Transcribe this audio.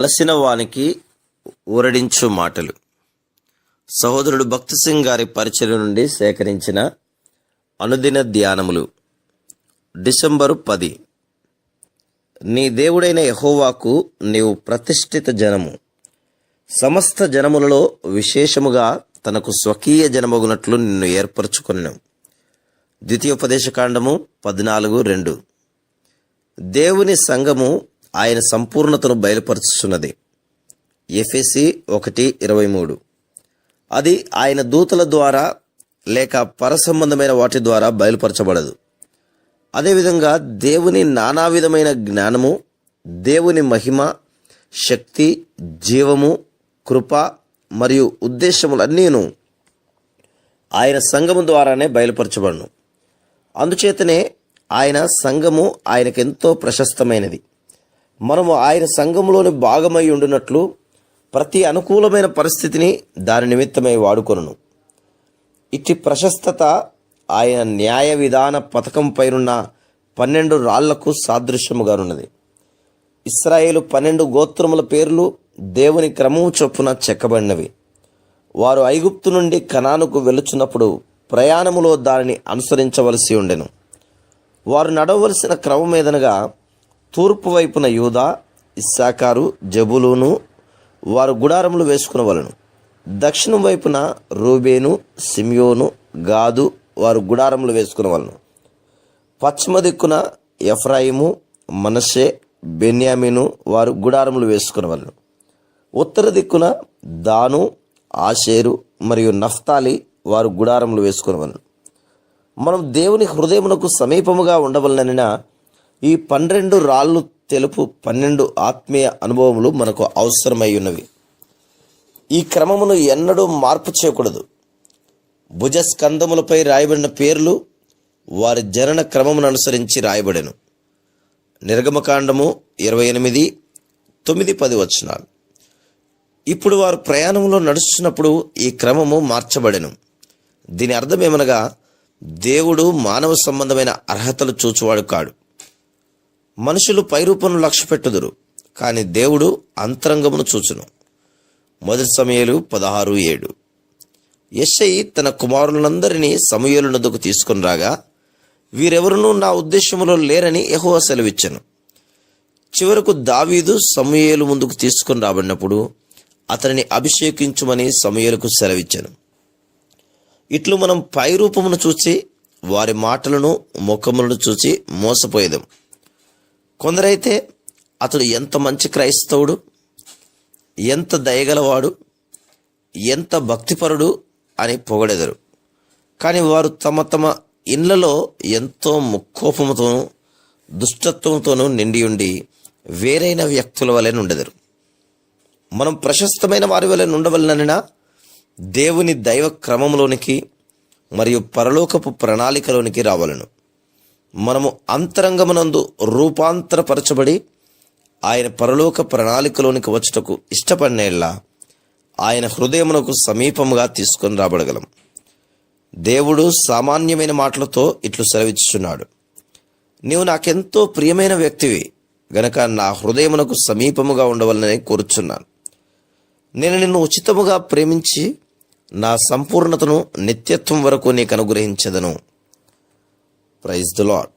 అలసిన వానికి ఊరడించు మాటలు. సహోదరుడు భక్తి సింగ్ గారి పరిచయం నుండి సేకరించిన అనుదిన ధ్యానములు. డిసెంబరు పది. నీ దేవుడైన యహోవాకు నీవు ప్రతిష్ఠిత జనము. సమస్త జనములలో విశేషముగా తనకు స్వకీయ జనమగునట్లు నిన్ను ఏర్పరచుకున్నాం. ద్వితీయోపదేశకాండము పద్నాలుగు రెండు. దేవుని సంఘము ఆయన సంపూర్ణతను బయలుపరుచుచున్నది. ఎఫ్ఎసి ఒకటి ఇరవై మూడు. అది ఆయన దూతల ద్వారా లేక పరసంబంధమైన వాటి ద్వారా బయలుపరచబడదు. అదేవిధంగా దేవుని నానా విధమైన జ్ఞానము దేవుని మహిమ శక్తి జీవము కృప మరియు ఉద్దేశములన్నీను ఆయన సంఘము ద్వారానే బయలుపరచబడును. అందుచేతనే ఆయన సంఘము ఆయనకెంతో ప్రశస్తమైనది. మనము ఆయన సంఘములోని భాగమై ఉండునట్లు ప్రతి అనుకూలమైన పరిస్థితిని దాని నిమిత్తమై వాడుకొను ఇట్టి ప్రశస్తత ఆయన న్యాయ విధాన పథకం పైనున్న పన్నెండు రాళ్ళకు సాదృశ్యముగానున్నది. ఇస్రాయేలు పన్నెండు గోత్రముల పేర్లు దేవుని క్రమము చొప్పున చెక్కబడినవి. వారు ఐగుప్తు నుండి కనానుకు వెలుచున్నప్పుడు ప్రయాణములో దానిని అనుసరించవలసి ఉండెను. వారు నడవలసిన క్రమం మీదనగా తూర్పు వైపున యూదా ఇస్సాకారు జబులును వారు గుడారములు వేసుకున్న వలను దక్షిణం వైపున రూబేను సిమియోను గాదు వారు గుడారములు వేసుకున్న వలను పశ్చిమ దిక్కున ఎఫ్రాయిము మనషే బెన్యామిను వారు గుడారములు వేసుకున్న వలను ఉత్తర దిక్కున దాను ఆషేరు మరియు నఫ్తాలి వారు గుడారములు వేసుకున్న వలను మనం దేవుని హృదయమునకు సమీపముగా ఉండవలనైనా ఈ పన్నెండు రాళ్ళు తెలుపు పన్నెండు ఆత్మీయ అనుభవములు మనకు అవసరమై ఉన్నవి ఈ క్రమమును ఎన్నడూ మార్పు చేయకూడదు. భుజస్కంధములపై రాయబడిన పేర్లు వారి జనన క్రమమును అనుసరించి రాయబడెను. నిర్గమకాండము ఇరవై ఎనిమిది తొమ్మిది పది వచనాలు. ఇప్పుడు వారు ప్రయాణంలో నడుస్తున్నప్పుడు ఈ క్రమము మార్చబడెను. దీని అర్థం ఏమనగా దేవుడు మానవ సంబంధమైన అర్హతలు చూచువాడు కాడు. మనుషులు పైరూపను లక్ష్య పెట్టుదురు కానీ దేవుడు అంతరంగమును చూచును. మొదటి సమయాలు పదహారు ఏడు. యెషయి తన కుమారులందరినీ సమయలునదుకు తీసుకుని రాగా వీరెవరునూ నా ఉద్దేశములో లేరని యెహోవా సెలవిచ్చాను. చివరకు దావీదు సమయలు ముందుకు తీసుకుని రాబడినప్పుడు అతనిని అభిషేకించుమని సమయలకు సెలవిచ్చాను. ఇట్లు మనం పైరూపమును చూసి వారి మాటలను ముఖములను చూసి మోసపోయేదాం. కొందరైతే అతడు ఎంత మంచి క్రైస్తవుడు ఎంత దయగలవాడు ఎంత భక్తిపరుడు అని పొగడెదరు. కానీ వారు తమ తమ ఇళ్ళలో ఎంతో ముక్కోపముతోనూ దుష్టత్వంతోనూ నిండి ఉండి వేరైన వ్యక్తుల వలె నుండెదరు. మనం ప్రశస్తమైన వారి వలె ఉండవలననినా దేవుని దైవ క్రమంలోనికి మరియు పరలోకపు ప్రణాళికలోనికి రావాలను. మనము అంతరంగమునందు రూపాంతరపరచబడి ఆయన పరలోక ప్రణాళికలోనికి వచ్చుటకు ఇష్టపడినేలా ఆయన హృదయమునకు సమీపముగా తీసుకొని రాబడగలం. దేవుడు సామాన్యమైన మాటలతో ఇట్లు సెలవిచ్చుచున్నాడు. నీవు నాకెంతో ప్రియమైన వ్యక్తివి గనక నా హృదయమునకు సమీపముగా ఉండవలనని కోరుచున్నాను. నేను నిన్ను ఉచితముగా ప్రేమించి నా సంపూర్ణతను నిత్యత్వం వరకు నీకు అనుగ్రహించదను ప్రైజ్ ద లాడ్